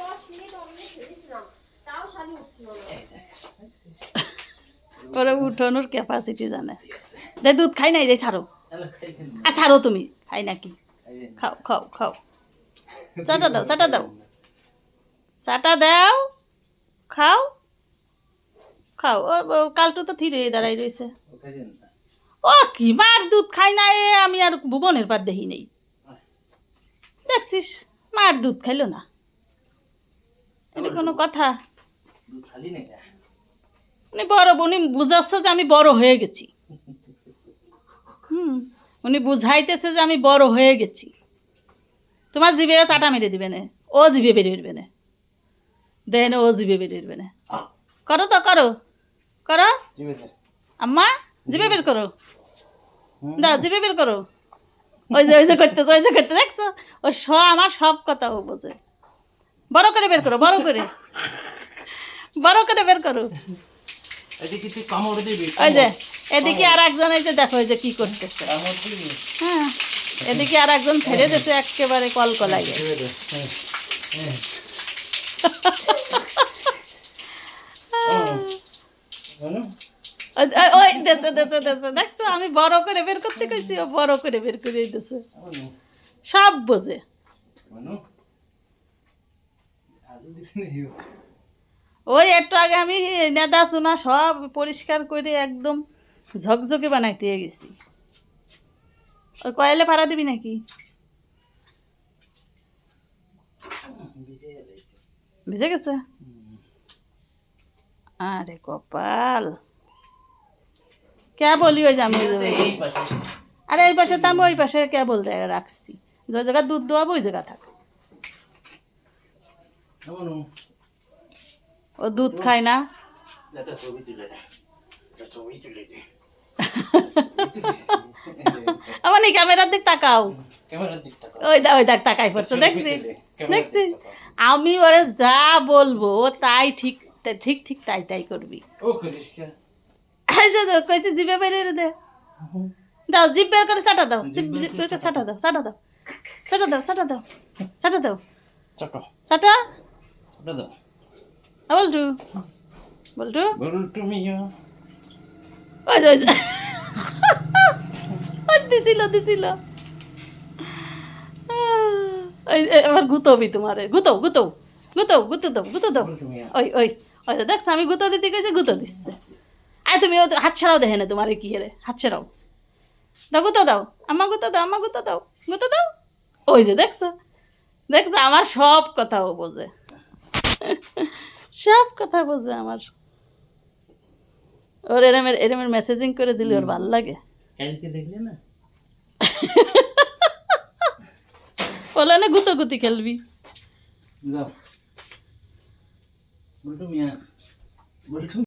দশ মিনিট অমনি খেয়েছিলাম তাও শালি উঠছিল ওরা উঠানোর ক্যাপাসিটি জানে। দে দুধ খাই নাই যাই সারো। আর সারো তুমি। খাই নাকি? খাও খাও খাও। চাটা দাও চাটা দাও। চাটা দাও। খাও। খাও। ও ও, কালটু তো থিরে দাঁড়াই রয়েছে ও কি মার দুধ খাই না এ আমি আর ভুবনের পার দেখি নেই। দেখছিস মার দুধ খাইলো না। এটা কোনো কথা? উনি বড় উনি বুঝাচ্ছে যে আমি বড় হয়ে গেছি। হুম উনি বুঝাইতেছে যে আমি বড় হয়ে গেছি। তোমার জিভে চাটা মেরে দিবে না ও জিভে বেরিয়ে উঠবে না। দেন ও জিভে বেরিয়ে উঠবে না। করো তো করো। করো। আম্মা জিভে বের করো। দাও জিভে বের করো। ওই যে ওই যে করতেছে ওই যে করতে দেখছ? ও সব আমার সব কথা ও বোঝে। বড় করে বের করো বড় করে। বড় করে বের করো। ওই যে এদিকে আর একজন এই যে দেখো এই যে কি করতেছে। হ্যাঁ এদিকে আর একজন ছেড়ে দিতে একেবারে কল কলাই। ওই দেছে দেছে দেছে দেখছ? আমি বড় করে বের করতে কইছি ও বড় করে বের করে দিতেছে সব বোঝে। ওই একটু আগে আমি নেদা, চুনা সব পরিষ্কার করে একদম ঝকঝকে বানাইতে গেছি। ওই কয়েলে ভাড়া দিবি নাকি? ভিজে গেছে? আরে কপাল। কে বলি ওই পাশে আরে এই পাশে তো আমি ওই পাশে কে বল রাখছি। যে জায়গা দুধ দোয়াবো, ওই জায়গা থাক। ও দুধ খায় না? আমার এই ক্যামেরার দিক তাকাও। ওই দা ওই দেখ তাকাই পড়ছে। ছবি দেখছিস? দেখছিস? আমি ওরে যা বলব ও তাই ঠিক ঠিক ঠিক তাই তাই করবি। কইছে জিভে বেরিয়ে দে। দাও জিভ বের করে সাটা দাও। জিভ বের করে সাটা দাও সাটা দাও। সাটা দাও সাটা দাও সাটা দাও। সাটা? ছোট দাও বল্টু। বল্টু? বলুন তুমি ওই যে ওই ওই দিছিল দিছিল। গুতবি তোমারে। গুতো গুতো। গুতো গুতো দাও গুতো দাও। ওই ওই ওই আমি গুতো দিতে গেছি গুতো দিচ্ছে। আয় তুমি হাত ছাড়াও দেখে না তোমার কি রে। হাত ছাড়াও দাও গুতো দাও। আমা গুতো দাও আমা গুতো দাও। গুতো দাও। ওই যে দেখছ? দেখছ আমার সব কথা ও বোঝে। সব কথা বোঝে আমার। ওর এরমের এরমের মেসেজিং করে দিলে ওর ভালো লাগে। কালকে দেখলে না? বলে না গুতো গুতি খেলবি। দাও বলটু মিয়া বলটু